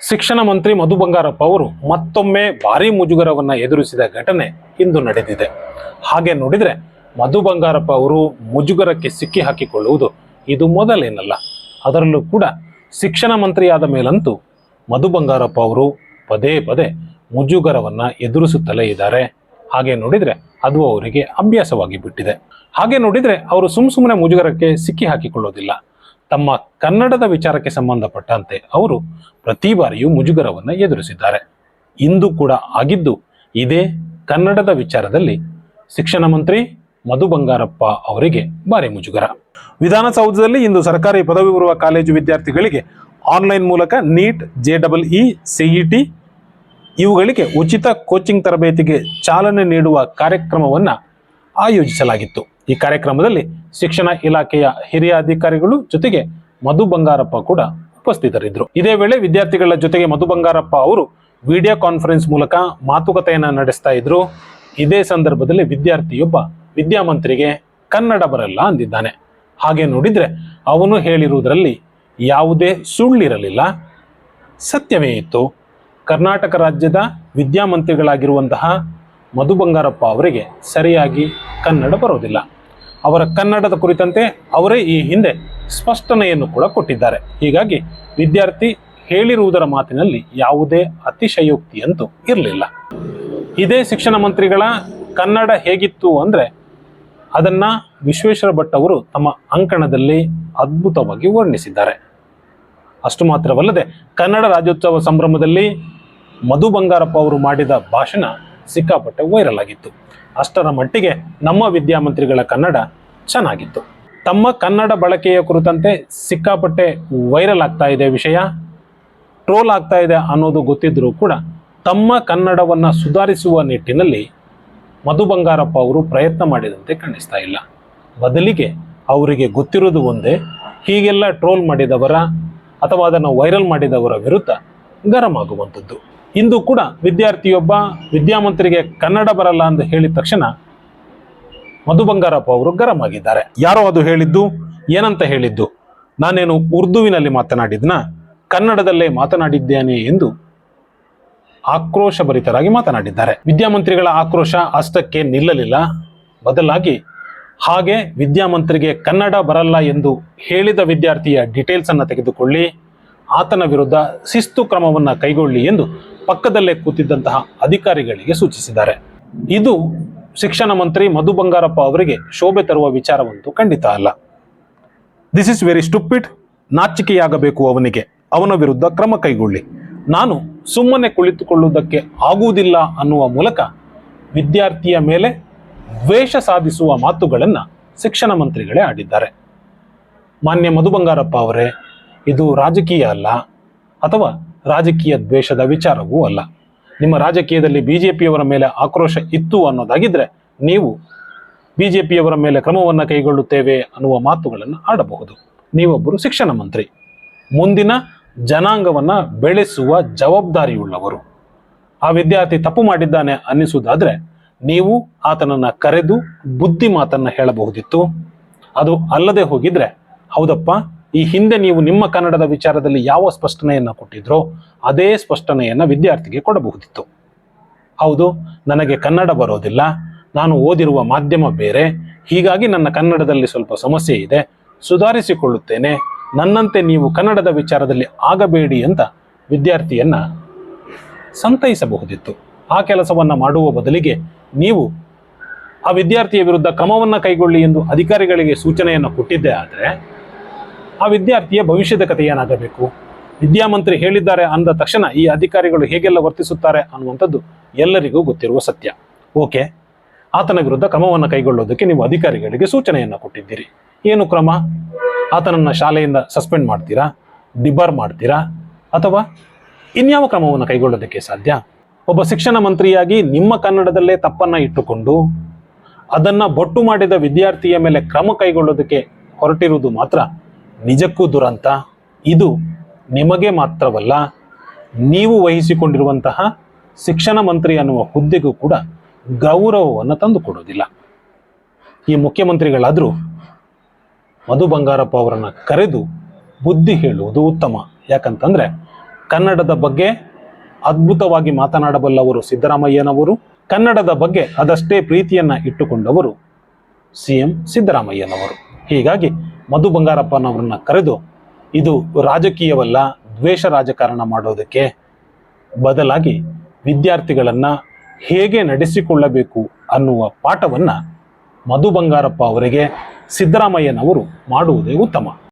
ಶಿಕ್ಷಣ ಮಂತ್ರಿ ಮಧು ಬಂಗಾರಪ್ಪ ಅವರು ಮತ್ತೊಮ್ಮೆ ಭಾರಿ ಮುಜುಗರವನ್ನು ಎದುರಿಸಿದ ಘಟನೆ ಇಂದು ನಡೆದಿದೆ. ಹಾಗೆ ನೋಡಿದರೆ ಮಧು ಬಂಗಾರಪ್ಪ ಅವರು ಮುಜುಗರಕ್ಕೆ ಸಿಕ್ಕಿ ಹಾಕಿಕೊಳ್ಳುವುದು ಇದು ಮೊದಲೇನಲ್ಲ. ಅದರಲ್ಲೂ ಕೂಡ ಶಿಕ್ಷಣ ಮಂತ್ರಿಯಾದ ಮೇಲಂತೂ ಮಧು ಬಂಗಾರಪ್ಪ ಅವರು ಪದೇ ಪದೇ ಮುಜುಗರವನ್ನ ಎದುರಿಸುತ್ತಲೇ ಇದ್ದಾರೆ. ಹಾಗೆ ನೋಡಿದರೆ ಅದು ಅವರಿಗೆ ಅಭ್ಯಾಸವಾಗಿ ಬಿಟ್ಟಿದೆ. ಹಾಗೆ ನೋಡಿದರೆ ಅವರು ಸುಮ್ಮ ಸುಮ್ಮನೆ ಮುಜುಗರಕ್ಕೆ ಸಿಕ್ಕಿ ಹಾಕಿಕೊಳ್ಳೋದಿಲ್ಲ. ತಮ್ಮ ಕನ್ನಡದ ವಿಚಾರಕ್ಕೆ ಸಂಬಂಧಪಟ್ಟಂತೆ ಅವರು ಪ್ರತಿ ಬಾರಿಯೂ ಮುಜುಗರವನ್ನು ಎದುರಿಸಿದ್ದಾರೆ. ಇಂದು ಕೂಡ ಆಗಿದ್ದು ಇದೇ ಕನ್ನಡದ ವಿಚಾರದಲ್ಲಿ ಶಿಕ್ಷಣ ಮಂತ್ರಿ ಮಧು ಬಂಗಾರಪ್ಪ ಅವರಿಗೆ ಭಾರಿ ಮುಜುಗರ. ವಿಧಾನಸೌಧದಲ್ಲಿ ಇಂದು ಸರ್ಕಾರಿ ಪದವಿ ಪೂರ್ವ ಕಾಲೇಜು ವಿದ್ಯಾರ್ಥಿಗಳಿಗೆ ಆನ್ಲೈನ್ ಮೂಲಕ NEET, J double E CET ಇವುಗಳಿಗೆ ಉಚಿತ ಕೋಚಿಂಗ್ ತರಬೇತಿಗೆ ಚಾಲನೆ ನೀಡುವ ಕಾರ್ಯಕ್ರಮವನ್ನು ಆಯೋಜಿಸಲಾಗಿತ್ತು. ಈ ಕಾರ್ಯಕ್ರಮದಲ್ಲಿ ಶಿಕ್ಷಣ ಇಲಾಖೆಯ ಹಿರಿಯ ಅಧಿಕಾರಿಗಳು ಜೊತೆಗೆ ಮಧು ಬಂಗಾರಪ್ಪ ಕೂಡ ಉಪಸ್ಥಿತರಿದ್ದರು. ಇದೇ ವೇಳೆ ವಿದ್ಯಾರ್ಥಿಗಳ ಜೊತೆಗೆ ಮಧು ಬಂಗಾರಪ್ಪ ಅವರು ವಿಡಿಯೋ ಕಾನ್ಫರೆನ್ಸ್ ಮೂಲಕ ಮಾತುಕತೆಯನ್ನು ನಡೆಸ್ತಾ ಇದ್ರು. ಇದೇ ಸಂದರ್ಭದಲ್ಲಿ ವಿದ್ಯಾರ್ಥಿಯೊಬ್ಬ ವಿದ್ಯಾಮಂತ್ರಿಗೆ ಕನ್ನಡ ಬರಲ್ಲ ಅಂದಿದ್ದಾನೆ. ಹಾಗೆ ನೋಡಿದ್ರೆ ಅವನು ಹೇಳಿರುವುದರಲ್ಲಿ ಯಾವುದೇ ಸುಳ್ಳಿರಲಿಲ್ಲ. ಸತ್ಯವೇ ಇತ್ತು. ಕರ್ನಾಟಕ ರಾಜ್ಯದ ವಿದ್ಯಾಮಂತ್ರಿಗಳಾಗಿರುವಂತಹ ಮಧು ಬಂಗಾರಪ್ಪ ಅವರಿಗೆ ಸರಿಯಾಗಿ ಕನ್ನಡ ಬರೋದಿಲ್ಲ. ಅವರ ಕನ್ನಡದ ಕುರಿತಂತೆ ಅವರೇ ಈ ಹಿಂದೆ ಸ್ಪಷ್ಟನೆಯನ್ನು ಕೂಡ ಕೊಟ್ಟಿದ್ದಾರೆ. ಹೀಗಾಗಿ ವಿದ್ಯಾರ್ಥಿ ಹೇಳಿರುವುದರ ಮಾತಿನಲ್ಲಿ ಯಾವುದೇ ಅತಿಶಯೋಕ್ತಿಯಂತೂ ಇರಲಿಲ್ಲ. ಇದೇ ಶಿಕ್ಷಣ ಮಂತ್ರಿಗಳ ಕನ್ನಡ ಹೇಗಿತ್ತು ಅಂದರೆ ಅದನ್ನ ವಿಶ್ವೇಶ್ವರ ಭಟ್ ಅವರು ತಮ್ಮ ಅಂಕಣದಲ್ಲಿ ಅದ್ಭುತವಾಗಿ ವರ್ಣಿಸಿದ್ದಾರೆ. ಅಷ್ಟು ಮಾತ್ರವಲ್ಲದೆ ಕನ್ನಡ ರಾಜ್ಯೋತ್ಸವ ಸಂಭ್ರಮದಲ್ಲಿ ಮಧು ಬಂಗಾರಪ್ಪ ಅವರು ಮಾಡಿದ ಭಾಷಣ ಸಿಕ್ಕಾಪಟ್ಟೆ ವೈರಲ್ ಆಗಿತ್ತು. ಅಷ್ಟರ ಮಟ್ಟಿಗೆ ನಮ್ಮ ವಿದ್ಯಾಮಂತ್ರಿಗಳ ಕನ್ನಡ ಚೆನ್ನಾಗಿತ್ತು. ತಮ್ಮ ಕನ್ನಡ ಬಳಕೆಯ ಕುರಿತಂತೆ ಸಿಕ್ಕಾಪಟ್ಟೆ ವೈರಲ್ ಆಗ್ತಾ ಇದೆ ವಿಷಯ. ಟ್ರೋಲ್ ಆಗ್ತಾ ಇದೆ ಅನ್ನೋದು ಗೊತ್ತಿದ್ರೂ ಕೂಡ ತಮ್ಮ ಕನ್ನಡವನ್ನು ಸುಧಾರಿಸುವ ನಿಟ್ಟಿನಲ್ಲಿ ಮಧು ಬಂಗಾರಪ್ಪ ಅವರು ಪ್ರಯತ್ನ ಮಾಡಿದಂತೆ ಕಾಣಿಸ್ತಾ ಇಲ್ಲ. ಬದಲಿಗೆ ಅವರಿಗೆ ಗೊತ್ತಿರೋದು ಒಂದೇ, ಹೀಗೆಲ್ಲ ಟ್ರೋಲ್ ಮಾಡಿದವರ ಅಥವಾ ಅದನ್ನು ವೈರಲ್ ಮಾಡಿದವರ ವಿರುದ್ಧ ಗರಂ ಆಗುವಂಥದ್ದು ಇಂದು ಕೂಡ ವಿದ್ಯಾರ್ಥಿಯೊಬ್ಬ ವಿದ್ಯಾಮಂತ್ರಿಗೆ ಕನ್ನಡ ಬರಲ್ಲ ಅಂತ ಹೇಳಿದ ತಕ್ಷಣ ಮಧು ಬಂಗಾರಪ್ಪ ಅವರು ಗರಂ ಆಗಿದ್ದಾರೆ. ಯಾರೋ ಅದು ಹೇಳಿದ್ದು, ಏನಂತ ಹೇಳಿದ್ದು? ನಾನೇನು ಉರ್ದುವಿನಲ್ಲಿ ಮಾತನಾಡಿದ್ನ? ಕನ್ನಡದಲ್ಲೇ ಮಾತನಾಡಿದ್ದೇನೆ ಎಂದು ಆಕ್ರೋಶಭರಿತರಾಗಿ ಮಾತನಾಡಿದ್ದಾರೆ. ವಿದ್ಯಾಮಂತ್ರಿಗಳ ಆಕ್ರೋಶ ಅಷ್ಟಕ್ಕೆ ನಿಲ್ಲಲಿಲ್ಲ. ಬದಲಾಗಿ ಹಾಗೆ ವಿದ್ಯಾಮಂತ್ರಿಗೆ ಕನ್ನಡ ಬರಲ್ಲ ಎಂದು ಹೇಳಿದ ವಿದ್ಯಾರ್ಥಿಯ ಡೀಟೇಲ್ಸ್ ಅನ್ನು ತೆಗೆದುಕೊಳ್ಳಿ. ಆತನ ವಿರುದ್ಧ ಶಿಸ್ತು ಕ್ರಮವನ್ನು ಕೈಗೊಳ್ಳಿ ಎಂದು ಪಕ್ಕದಲ್ಲೇ ಕೂತಿದ್ದಂತಹ ಅಧಿಕಾರಿಗಳಿಗೆ ಸೂಚಿಸಿದ್ದಾರೆ. ಇದು ಶಿಕ್ಷಣ ಮಂತ್ರಿ ಮಧು ಬಂಗಾರಪ್ಪ ಅವರಿಗೆ ಶೋಭೆ ತರುವ ವಿಚಾರವಂತೂ ಖಂಡಿತ ಅಲ್ಲ. ದಿಸ್ ಇಸ್ ವೆರಿ ಸ್ಟುಪಿಡ್ ನಾಚಿಕೆಯಾಗಬೇಕು ಅವನಿಗೆ. ಅವನ ವಿರುದ್ಧ ಕ್ರಮ ಕೈಗೊಳ್ಳಿ. ನಾನು ಸುಮ್ಮನೆ ಕುಳಿತುಕೊಳ್ಳುವುದಕ್ಕೆ ಆಗುವುದಿಲ್ಲ ಅನ್ನುವ ಮೂಲಕ ವಿದ್ಯಾರ್ಥಿಯ ಮೇಲೆ ದ್ವೇಷ ಸಾಧಿಸುವ ಮಾತುಗಳನ್ನು ಶಿಕ್ಷಣ ಮಂತ್ರಿಗಳೇ ಆಡಿದ್ದಾರೆ. ಮಾನ್ಯ ಮಧು ಬಂಗಾರಪ್ಪ ಅವರೇ ಇದು ರಾಜಕೀಯ ಅಲ್ಲ ಅಥವಾ ರಾಜಕೀಯ ದ್ವೇಷದ ವಿಚಾರವೂ ಅಲ್ಲ. ನಿಮ್ಮ ರಾಜಕೀಯದಲ್ಲಿ ಬಿ ಜೆ ಪಿಯವರ ಮೇಲೆ ಆಕ್ರೋಶ ಇತ್ತು ಅನ್ನೋದಾಗಿದ್ದರೆ ನೀವು ಬಿ ಜೆ ಪಿಯವರ ಮೇಲೆ ಕ್ರಮವನ್ನು ಕೈಗೊಳ್ಳುತ್ತೇವೆ ಅನ್ನುವ ಮಾತುಗಳನ್ನು ಆಡಬಹುದು. ನೀವೊಬ್ಬರು ಶಿಕ್ಷಣ ಮಂತ್ರಿ. ಮುಂದಿನ ಜನಾಂಗವನ್ನು ಬೆಳೆಸುವ ಜವಾಬ್ದಾರಿಯುಳ್ಳವರು. ಆ ವಿದ್ಯಾರ್ಥಿ ತಪ್ಪು ಮಾಡಿದ್ದಾನೆ ಅನ್ನಿಸುವುದಾದರೆ ನೀವು ಆತನನ್ನು ಕರೆದು ಬುದ್ಧಿ ಮಾತನ್ನು ಹೇಳಬಹುದಿತ್ತು. ಅದು ಅಲ್ಲದೆ ಹೋಗಿದ್ರೆ ಹೌದಪ್ಪ ಈ ಹಿಂದೆ ನೀವು ನಿಮ್ಮ ಕನ್ನಡದ ವಿಚಾರದಲ್ಲಿ ಯಾವ ಸ್ಪಷ್ಟನೆಯನ್ನು ಕೊಟ್ಟಿದ್ರೋ ಅದೇ ಸ್ಪಷ್ಟನೆಯನ್ನು ವಿದ್ಯಾರ್ಥಿಗೆ ಕೊಡಬಹುದಿತ್ತು. ಹೌದು, ನನಗೆ ಕನ್ನಡ ಬರೋದಿಲ್ಲ, ನಾನು ಓದಿರುವ ಮಾಧ್ಯಮ ಬೇರೆ, ಹೀಗಾಗಿ ನನ್ನ ಕನ್ನಡದಲ್ಲಿ ಸ್ವಲ್ಪ ಸಮಸ್ಯೆ ಇದೆ, ಸುಧಾರಿಸಿಕೊಳ್ಳುತ್ತೇನೆ, ನನ್ನಂತೆ ನೀವು ಕನ್ನಡದ ವಿಚಾರದಲ್ಲಿ ಆಗಬೇಡಿ ಅಂತ ವಿದ್ಯಾರ್ಥಿಯನ್ನ ಸಂತೈಸಬಹುದಿತ್ತು. ಆ ಕೆಲಸವನ್ನ ಮಾಡುವ ಬದಲಿಗೆ ನೀವು ಆ ವಿದ್ಯಾರ್ಥಿಯ ವಿರುದ್ಧ ಕ್ರಮವನ್ನು ಕೈಗೊಳ್ಳಿ ಎಂದು ಅಧಿಕಾರಿಗಳಿಗೆ ಸೂಚನೆಯನ್ನು ಕೊಟ್ಟಿದ್ದೇ ಆದರೆ ಆ ವಿದ್ಯಾರ್ಥಿಯ ಭವಿಷ್ಯದ ಕಥೆ ಏನಾಗಬೇಕು? ವಿದ್ಯಾಮಂತ್ರಿ ಹೇಳಿದ್ದಾರೆ ಅಂದ ತಕ್ಷಣ ಈ ಅಧಿಕಾರಿಗಳು ಹೇಗೆಲ್ಲ ವರ್ತಿಸುತ್ತಾರೆ ಅನ್ನುವಂಥದ್ದು ಎಲ್ಲರಿಗೂ ಗೊತ್ತಿರುವ ಸತ್ಯ. ಓಕೆ. ಆತನ ವಿರುದ್ಧ ಕ್ರಮವನ್ನು ಕೈಗೊಳ್ಳೋದಕ್ಕೆ ನೀವು ಅಧಿಕಾರಿಗಳಿಗೆ ಸೂಚನೆಯನ್ನು ಕೊಟ್ಟಿದ್ದೀರಿ. ಏನು ಕ್ರಮ? ಆತನನ್ನು ಶಾಲೆಯಿಂದ ಸಸ್ಪೆಂಡ್ ಮಾಡ್ತೀರಾ? ಡಿಬಾರ್ ಮಾಡ್ತೀರಾ? ಅಥವಾ ಇನ್ಯಾವ ಕ್ರಮವನ್ನು ಕೈಗೊಳ್ಳೋದಕ್ಕೆ ಸಾಧ್ಯ? ಒಬ್ಬ ಶಿಕ್ಷಣ ಮಂತ್ರಿಯಾಗಿ ನಿಮ್ಮ ಕನ್ನಡದಲ್ಲೇ ತಪ್ಪನ್ನು ಇಟ್ಟುಕೊಂಡು ಅದನ್ನು ಬೊಟ್ಟು ಮಾಡಿದ ವಿದ್ಯಾರ್ಥಿಯ ಮೇಲೆ ಕ್ರಮ ಕೈಗೊಳ್ಳೋದಕ್ಕೆ ಹೊರಟಿರುವುದು ಮಾತ್ರ ನಿಜಕ್ಕೂ ದುರಂತ? ಇದು ನಿಮಗೆ ಮಾತ್ರವಲ್ಲ, ನೀವು ವಹಿಸಿಕೊಂಡಿರುವಂತಹ ಶಿಕ್ಷಣ ಮಂತ್ರಿ ಅನ್ನುವ ಹುದ್ದೆಗೂ ಕೂಡ ಗೌರವವನ್ನು ತಂದುಕೊಡೋದಿಲ್ಲ ಈ ಮುಖ್ಯಮಂತ್ರಿಗಳಾದರೂ ಮಧು ಬಂಗಾರಪ್ಪ ಅವರನ್ನು ಕರೆದು ಬುದ್ಧಿ ಹೇಳುವುದು ಉತ್ತಮ. ಯಾಕಂತಂದರೆ ಕನ್ನಡದ ಬಗ್ಗೆ ಅದ್ಭುತವಾಗಿ ಮಾತನಾಡಬಲ್ಲವರು ಸಿದ್ದರಾಮಯ್ಯನವರು, ಕನ್ನಡದ ಬಗ್ಗೆ ಅದಷ್ಟೇ ಪ್ರೀತಿಯನ್ನು ಇಟ್ಟುಕೊಂಡವರು ಸಿ ಎಂ ಸಿದ್ದರಾಮಯ್ಯನವರು. ಹೀಗಾಗಿ ಮಧು ಬಂಗಾರಪ್ಪನವರನ್ನ ಕರೆದು, ಇದು ರಾಜಕೀಯವಲ್ಲ, ದ್ವೇಷ ರಾಜಕಾರಣ ಮಾಡೋದಕ್ಕೆ ಬದಲಾಗಿ ವಿದ್ಯಾರ್ಥಿಗಳನ್ನು ಹೇಗೆ ನಡೆಸಿಕೊಳ್ಳಬೇಕು ಅನ್ನುವ ಪಾಠವನ್ನ ಮಧು ಬಂಗಾರಪ್ಪ ಅವರಿಗೆ ಸಿದ್ದರಾಮಯ್ಯನವರು ಮಾಡುವುದೇ ಉತ್ತಮ.